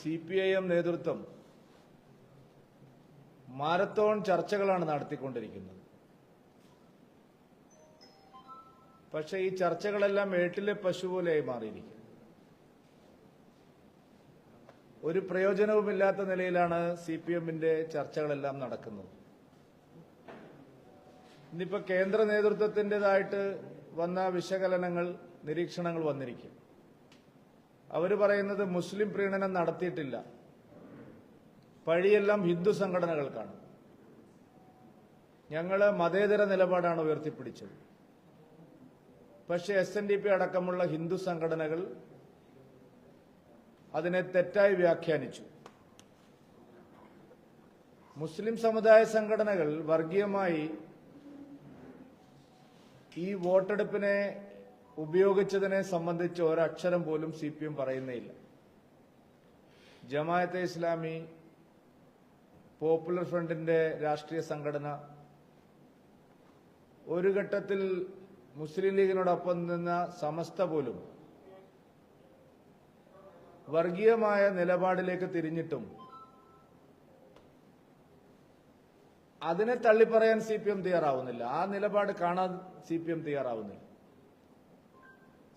C P I M നേതൃത്വം marathon ചർച്ചകളാണ് നടത്തിക്കൊണ്ടിരിക്കുന്നത്. പക്ഷെ ഈ ചർച്ചകളെല്ലാം ഏട്ടിലെ പശു പോലെയായി മാറിയിരിക്കും ഒരു പ്രയോജനവുമില്ലാത്ത നിലയിലാണ് സി പി എമ്മിന്റെ ചർച്ചകളെല്ലാം നടക്കുന്നത്. ഇന്നിപ്പോ കേന്ദ്ര നേതൃത്വത്തിന്റെതായിട്ട് വന്ന വിശകലനങ്ങൾ നിരീക്ഷണങ്ങൾ വന്നിരിക്കും. അവർ പറയുന്നത് മുസ്ലിം പ്രീണനം നടത്തിയിട്ടില്ല. പഴിയെല്ലാം ഹിന്ദു സംഘടനകൾക്കാണ് ഞങ്ങൾ മതേതര നിലപാടാണ് ഉയർത്തിപ്പിടിച്ചത്. പക്ഷേ എസ് എൻ ഡി പി അടക്കമുള്ള ഹിന്ദു സംഘടനകൾ അതിനെ തെറ്റായി വ്യാഖ്യാനിച്ചു. മുസ്ലിം സമുദായ സംഘടനകൾ വർഗീയമായി ഈ വോട്ടെടുപ്പിനെ ഉപയോഗിച്ചതിനെ സംബന്ധിച്ച് ഒരക്ഷരം പോലും സി പി എം പറയുന്നേയില്ല. ജമായത്തെ ഇസ്ലാമി പോപ്പുലർ ഫ്രണ്ടിന്റെ രാഷ്ട്രീയ സംഘടന ഒരു ഘട്ടത്തിൽ മുസ്ലിം ലീഗിനോടൊപ്പം നിന്ന സമസ്ത പോലും വർഗീയമായ നിലപാടിലേക്ക് തിരിഞ്ഞിട്ടും അതിനെ തള്ളിപ്പറയാൻ സി പി എം തയ്യാറാവുന്നില്ല. ആ നിലപാട് കാണാൻ സി പി എം തയ്യാറാവുന്നില്ല.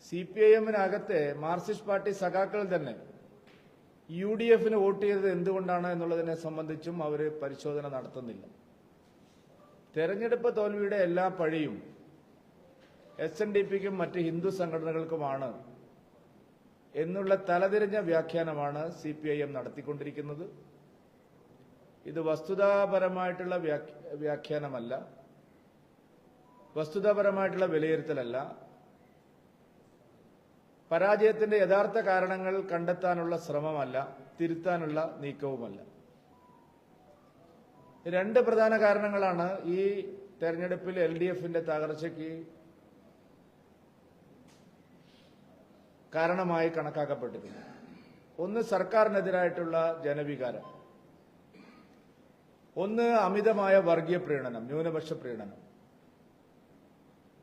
സി പി ഐ എമ്മിനകത്തെ മാർക്സിസ്റ്റ് പാർട്ടി സഖാക്കൾ തന്നെ യു ഡി എഫിന് വോട്ട് ചെയ്തത് എന്തുകൊണ്ടാണ് എന്നുള്ളതിനെ സംബന്ധിച്ചും അവർ പരിശോധന നടത്തുന്നില്ല. തെരഞ്ഞെടുപ്പ് തോൽവിയുടെ എല്ലാ പഴിയും എസ് എൻ ഡി പിക്കും മറ്റ് ഹിന്ദു സംഘടനകൾക്കുമാണ് എന്നുള്ള തലതിരിഞ്ഞ വ്യാഖ്യാനമാണ് സി പി ഐ എം നടത്തിക്കൊണ്ടിരിക്കുന്നത്. ഇത് വസ്തുതാപരമായിട്ടുള്ള വ്യാഖ്യ- വ്യാഖ്യാനമല്ല. വസ്തുതാപരമായിട്ടുള്ള വിലയിരുത്തലല്ല. പരാജയത്തിന്റെ യഥാർത്ഥ കാരണങ്ങൾ കണ്ടെത്താനുള്ള ശ്രമമല്ല തിരുത്താനുള്ള നീക്കവുമല്ല. രണ്ട് പ്രധാന കാരണങ്ങളാണ് ഈ തെരഞ്ഞെടുപ്പിൽ എൽ ഡി എഫിന്റെ തകർച്ചയ്ക്ക് കാരണമായി കണക്കാക്കപ്പെട്ടിരുന്നത് ഒന്ന് സർക്കാരിനെതിരായിട്ടുള്ള ജനവികാരം. ഒന്ന് അമിതമായ വർഗീയ പ്രീണനം ന്യൂനപക്ഷ പ്രീണനം.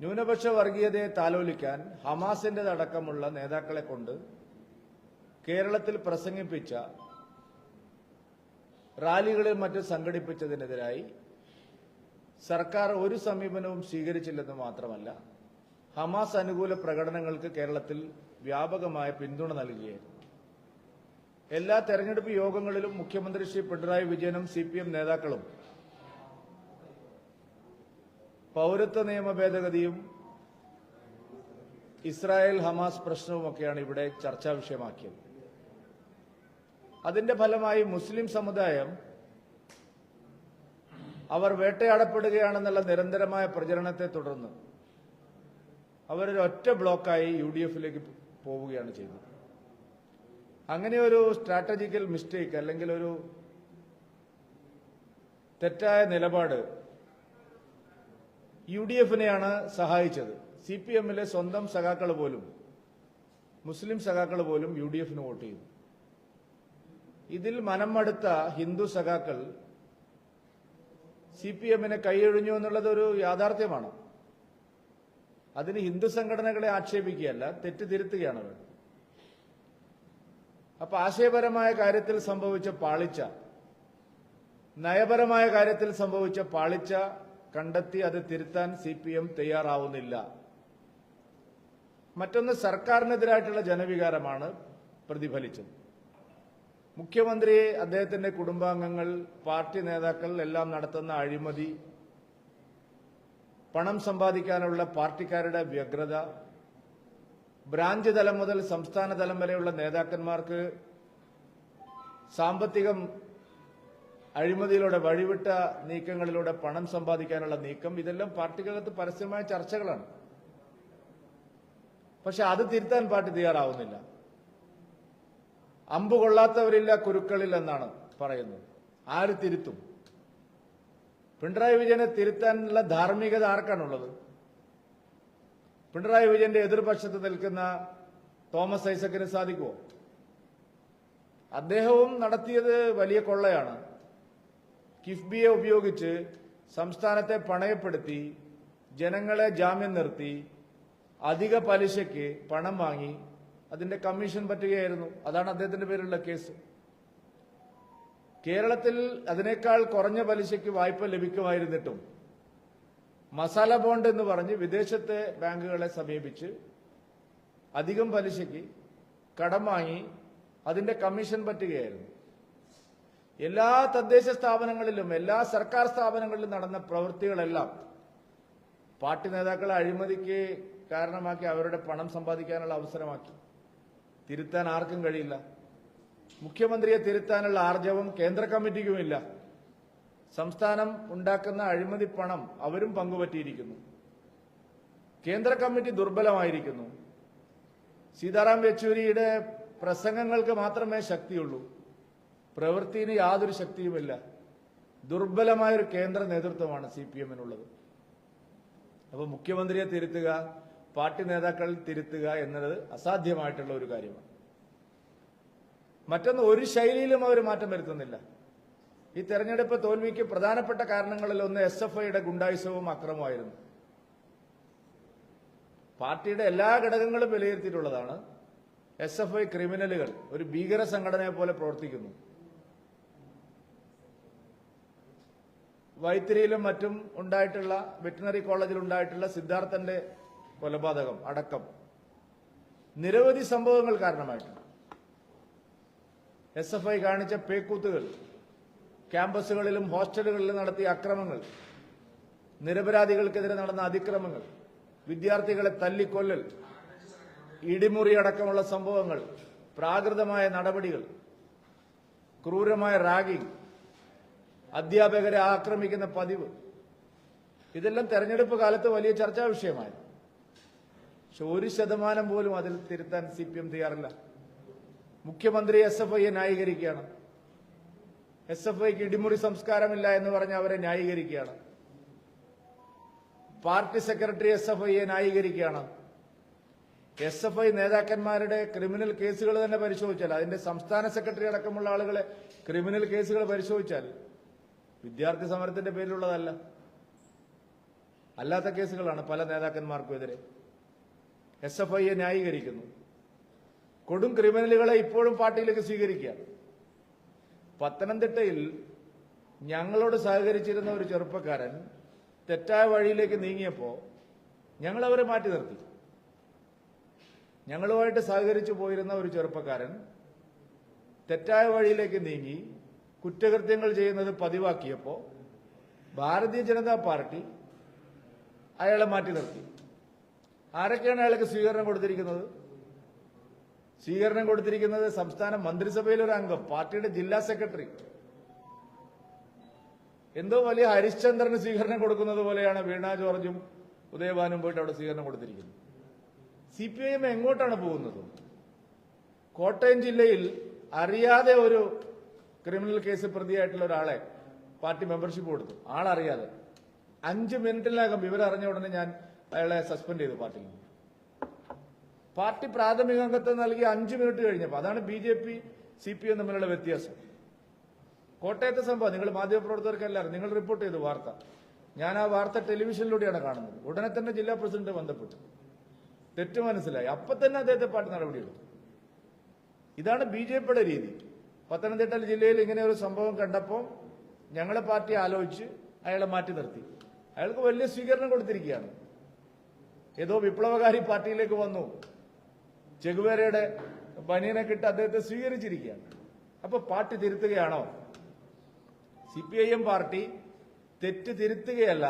ന്യൂനപക്ഷ വർഗീയതയെ താലോലിക്കാൻ ഹമാസിന്റേതടക്കമുള്ള നേതാക്കളെ കൊണ്ട് കേരളത്തിൽ പ്രസംഗിപ്പിച്ച റാലികളിൽ മറ്റും സംഘടിപ്പിച്ചതിനെതിരായി സർക്കാർ ഒരു സമീപനവും സ്വീകരിച്ചില്ലെന്ന് മാത്രമല്ല ഹമാസ് അനുകൂല പ്രകടനങ്ങൾക്ക് കേരളത്തിൽ വ്യാപകമായ പിന്തുണ നൽകുകയായിരുന്നു എല്ലാ തെരഞ്ഞെടുപ്പ് യോഗങ്ങളിലും മുഖ്യമന്ത്രി ശ്രീ പിണറായി വിജയനും സി നേതാക്കളും പൗരത്വ നിയമ ഭേദഗതിയും ഇസ്രായേൽ ഹമാസ് പ്രശ്നവുമൊക്കെയാണ് ഇവിടെ ചർച്ചാ വിഷയമാക്കിയത്. അതിന്റെ ഫലമായി മുസ്ലിം സമുദായം അവർ വേട്ടയാടപ്പെടുകയാണെന്നുള്ള നിരന്തരമായ പ്രചരണത്തെ തുടർന്ന് അവരൊരൊറ്റ ബ്ലോക്കായി യു ഡി എഫിലേക്ക് പോവുകയാണ് ചെയ്തത്. അങ്ങനെ ഒരു സ്ട്രാറ്റജിക്കൽ മിസ്റ്റേക്ക് അല്ലെങ്കിൽ ഒരു തെറ്റായ നിലപാട് യു ഡി എഫിനെയാണ് സഹായിച്ചത്. സി പി എമ്മിലെ സ്വന്തം സഖാക്കൾ പോലും മുസ്ലിം സഖാക്കൾ പോലും യു ഡി എഫിന് വോട്ട് ചെയ്തു. ഇതിൽ മനം മടുത്ത ഹിന്ദു സഖാക്കൾ സി പി എമ്മിനെ കൈയൊഴിഞ്ഞു എന്നുള്ളത് ഒരു യാഥാർത്ഥ്യമാണ്. അതിന് ഹിന്ദു സംഘടനകളെ ആക്ഷേപിക്കുകയല്ല തെറ്റ് തിരുത്തുകയാണ് വേണ്ടത് അപ്പൊ ആശയപരമായ കാര്യത്തിൽ സംഭവിച്ച പാളിച്ച നയപരമായ കാര്യത്തിൽ സംഭവിച്ച പാളിച്ച കണ്ടെത്തി അത് തിരുത്താൻ സി പി എം തയ്യാറാവുന്നില്ല. മറ്റൊന്ന് സർക്കാരിനെതിരായിട്ടുള്ള ജനവികാരമാണ് പ്രതിഫലിച്ചത്. മുഖ്യമന്ത്രിയെ അദ്ദേഹത്തിന്റെ കുടുംബാംഗങ്ങൾ പാർട്ടി നേതാക്കൾ എല്ലാം നടത്തുന്ന അഴിമതി പണം സമ്പാദിക്കാനുള്ള പാർട്ടിക്കാരുടെ വ്യഗ്രത ബ്രാഞ്ച് തലം മുതൽ സംസ്ഥാന തലം വരെയുള്ള നേതാക്കന്മാർക്ക് സാമ്പത്തികം അഴിമതിയിലൂടെ വഴിവിട്ട നീക്കങ്ങളിലൂടെ പണം സമ്പാദിക്കാനുള്ള നീക്കം ഇതെല്ലാം പാർട്ടിക്കകത്ത് പരസ്യമായ ചർച്ചകളാണ്. പക്ഷെ അത് തിരുത്താൻ പാർട്ടി തയ്യാറാവുന്നില്ല. അമ്പ് കൊള്ളാത്തവരില്ല കുരുക്കളിൽ എന്നാണ് പറയുന്നത്. ആര് തിരുത്തും? പിണറായി വിജയനെ തിരുത്താനുള്ള ധാർമ്മികത ആർക്കാണുള്ളത്? പിണറായി വിജയന്റെ എതിർപക്ഷത്ത് നിൽക്കുന്ന തോമസ് ഐസക്കിന് സാധിക്കുമോ അദ്ദേഹവും നടത്തിയത് വലിയ കൊള്ളയാണ്. കിഫ്ബിയെ ഉപയോഗിച്ച് സംസ്ഥാനത്തെ പണയപ്പെടുത്തി ജനങ്ങളെ ജാമ്യം നിർത്തി അധിക പലിശയ്ക്ക് പണം വാങ്ങി അതിന്റെ കമ്മീഷൻ പറ്റുകയായിരുന്നു. അതാണ് അദ്ദേഹത്തിന്റെ പേരിലുള്ള കേസ്. കേരളത്തിൽ അതിനേക്കാൾ കുറഞ്ഞ പലിശയ്ക്ക് വായ്പ ലഭിക്കുമായിരുന്നിട്ടും മസാല ബോണ്ട് എന്ന് പറഞ്ഞ് വിദേശത്തെ ബാങ്കുകളെ സമീപിച്ച് അധികം പലിശയ്ക്ക് കടം വാങ്ങി അതിന്റെ കമ്മീഷൻ പറ്റുകയായിരുന്നു. എല്ലാ തദ്ദേശ സ്ഥാപനങ്ങളിലും എല്ലാ സർക്കാർ സ്ഥാപനങ്ങളിലും നടന്ന പ്രവൃത്തികളെല്ലാം പാർട്ടി നേതാക്കളെ അഴിമതിക്ക് കാരണമാക്കി അവരുടെ പണം സമ്പാദിക്കാനുള്ള അവസരമാക്കി. തിരുത്താൻ ആർക്കും കഴിയില്ല. മുഖ്യമന്ത്രിയെ തിരുത്താനുള്ള ആർജവം കേന്ദ്ര കമ്മിറ്റിക്കുമില്ല. സംസ്ഥാനം ഉണ്ടാക്കുന്ന അഴിമതി പണം അവരും പങ്കുപറ്റിയിരിക്കുന്നു. കേന്ദ്ര കമ്മിറ്റി ദുർബലമായിരിക്കുന്നു. സീതാറാം യെച്ചൂരിയുടെ പ്രസംഗങ്ങൾക്ക് മാത്രമേ ശക്തിയുള്ളൂ. പ്രവൃത്തിയിൽ യാതൊരു ശക്തിയുമില്ല. ദുർബലമായൊരു കേന്ദ്ര നേതൃത്വമാണ് സി പി എമ്മിനുള്ളത്. അപ്പൊ മുഖ്യമന്ത്രിയെ തിരുത്തുക പാർട്ടി നേതാക്കൾ തിരുത്തുക എന്നത് അസാധ്യമായിട്ടുള്ള ഒരു കാര്യമാണ്. മറ്റൊന്ന് ഒരു ശൈലിയിലും അവർ മാറ്റം വരുത്തുന്നില്ല. ഈ തെരഞ്ഞെടുപ്പ് തോൽവിക്ക് പ്രധാനപ്പെട്ട കാരണങ്ങളിൽ ഒന്ന് എസ് എഫ് ഐയുടെ ഗുണ്ടായുസവും അക്രമമായിരുന്നു പാർട്ടിയുടെ എല്ലാ ഘടകങ്ങളും വിലയിരുത്തിയിട്ടുള്ളതാണ്. എസ് എഫ് ഐ ക്രിമിനലുകൾ ഒരു ഭീകര സംഘടനയെ പോലെ പ്രവർത്തിക്കുന്നു. വൈത്തിരിയിലും മറ്റും ഉണ്ടായിട്ടുള്ള വെറ്റിനറി കോളേജിൽ ഉണ്ടായിട്ടുള്ള സിദ്ധാർത്ഥന്റെ കൊലപാതകം അടക്കം നിരവധി സംഭവങ്ങൾ കാരണമായിട്ട് എസ് എഫ് ഐ കാണിച്ച പേക്കൂത്തുകൾ ക്യാമ്പസുകളിലും ഹോസ്റ്റലുകളിലും നടത്തിയ അക്രമങ്ങൾ നിരപരാധികൾക്കെതിരെ നടന്ന അതിക്രമങ്ങൾ വിദ്യാർത്ഥികളെ തല്ലിക്കൊല്ലൽ ഇടിമുറി അടക്കമുള്ള സംഭവങ്ങൾ പ്രാകൃതമായ നടപടികൾ ക്രൂരമായ റാഗിംഗ് അധ്യാപകരെ ആക്രമിക്കുന്ന പതിവ്. ഇതെല്ലാം തെരഞ്ഞെടുപ്പ് കാലത്ത് വലിയ ചർച്ചാ വിഷയമായി. പക്ഷെ ഒരു ശതമാനം പോലും അതിൽ തിരുത്താൻ സി പി എം തയ്യാറില്ല. മുഖ്യമന്ത്രി എസ് എഫ് ഐയെ ന്യായീകരിക്കുകയാണ്. എസ് എഫ് ഐക്ക് ഇടിമുറി സംസ്കാരമില്ല എന്ന് പറഞ്ഞ് അവരെ ന്യായീകരിക്കുകയാണ്. പാർട്ടി സെക്രട്ടറി എസ് എഫ് ഐയെ ന്യായീകരിക്കുകയാണ്. എസ് എഫ് ഐ നേതാക്കന്മാരുടെ ക്രിമിനൽ കേസുകൾ തന്നെ പരിശോധിച്ചാൽ അതിന്റെ സംസ്ഥാന സെക്രട്ടറി അടക്കമുള്ള ആളുകളെ ക്രിമിനൽ കേസുകൾ പരിശോധിച്ചാൽ വിദ്യാർത്ഥി സമരത്തിന്റെ പേരിലുള്ളതല്ല. അല്ലാത്ത കേസുകളാണ് പല നേതാക്കന്മാർക്കും എതിരെ. എസ് എഫ് ഐയെ ന്യായീകരിക്കുന്നു. കൊടും ക്രിമിനലുകളെ ഇപ്പോഴും പാർട്ടിയിലേക്ക് സ്വീകരിക്കുക. പത്തനംതിട്ടയിൽ ഞങ്ങളോട് സഹകരിച്ചിരുന്ന ഒരു ചെറുപ്പക്കാരൻ തെറ്റായ വഴിയിലേക്ക് നീങ്ങിയപ്പോൾ ഞങ്ങൾ അവരെ മാറ്റി നിർത്തി. ഞങ്ങളുമായിട്ട് സഹകരിച്ചു പോയിരുന്ന ഒരു ചെറുപ്പക്കാരൻ തെറ്റായ വഴിയിലേക്ക് നീങ്ങി കുറ്റകൃത്യങ്ങൾ ചെയ്യുന്നത് പതിവാക്കിയപ്പോൾ ഭാരതീയ ജനതാ പാർട്ടി അയാളെ മാറ്റി നിർത്തി. ആരൊക്കെയാണ് അയാൾക്ക് സ്വീകരണം കൊടുത്തിരിക്കുന്നത്? സ്വീകരണം കൊടുത്തിരിക്കുന്നത് സംസ്ഥാന മന്ത്രിസഭയിലൊരു അംഗം പാർട്ടിയുടെ ജില്ലാ സെക്രട്ടറി. എന്തോ വലിയ ഹരിശ്ചന്ദ്രന് സ്വീകരണം കൊടുക്കുന്നത് പോലെയാണ് വീണ ജോർജും ഉദയഭാനും പോയിട്ട് അവിടെ സ്വീകരണം കൊടുത്തിരിക്കുന്നത്. സി പി ഐ എം എങ്ങോട്ടാണ് പോകുന്നത്? കോട്ടയം ജില്ലയിൽ അറിയാതെ ഒരു ക്രിമിനൽ കേസ് പ്രതിയായിട്ടുള്ള ഒരാളെ പാർട്ടി മെമ്പർഷിപ്പ് കൊടുത്തു. ആളറിയാതെ. അഞ്ച് മിനിറ്റിനകം വിവരം അറിഞ്ഞ ഉടനെ ഞാൻ അയാളെ സസ്പെൻഡ് ചെയ്തു പാർട്ടിയിൽ നിന്ന്. പാർട്ടി പ്രാഥമിക അംഗത്വം നൽകി അഞ്ച് മിനിറ്റ് കഴിഞ്ഞപ്പോൾ അതാണ് B J P C P M തമ്മിലുള്ള വ്യത്യാസം. കോട്ടയത്തെ സംഭവം നിങ്ങൾ മാധ്യമപ്രവർത്തകർക്കെല്ലാവരും നിങ്ങൾ റിപ്പോർട്ട് ചെയ്തു വാർത്ത. ഞാൻ ആ വാർത്ത ടെലിവിഷനിലൂടെയാണ് കാണുന്നത്. ഉടനെ തന്നെ ജില്ലാ പ്രസിഡന്റ് ബന്ധപ്പെട്ടു. തെറ്റ് മനസ്സിലായി. അപ്പൊ തന്നെ അദ്ദേഹത്തെ പാർട്ടി നടപടിയെടുത്തു. ഇതാണ് ബി ജെ പിയുടെ രീതി. പത്തനംതിട്ട ജില്ലയിൽ ഇങ്ങനെ ഒരു സംഭവം കണ്ടപ്പോൾ ഞങ്ങളെ പാർട്ടി ആലോചിച്ച് അയാളെ മാറ്റി നിർത്തി. അയാൾക്ക് വലിയ സ്വീകരണം കൊടുത്തിരിക്കുകയാണ്. ഏതോ വിപ്ലവകാരി പാർട്ടിയിലേക്ക് വന്നു. ചെകുവേരയുടെ ബനിയനെ കിട്ട് അദ്ദേഹത്തെ സ്വീകരിച്ചിരിക്കുകയാണ്. അപ്പൊ party തിരുത്തുകയാണോ? C P I M party തെറ്റ് തിരുത്തുകയല്ല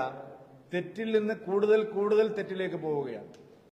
തെറ്റിൽ നിന്ന് കൂടുതൽ കൂടുതൽ തെറ്റിലേക്ക് പോവുകയാണ്.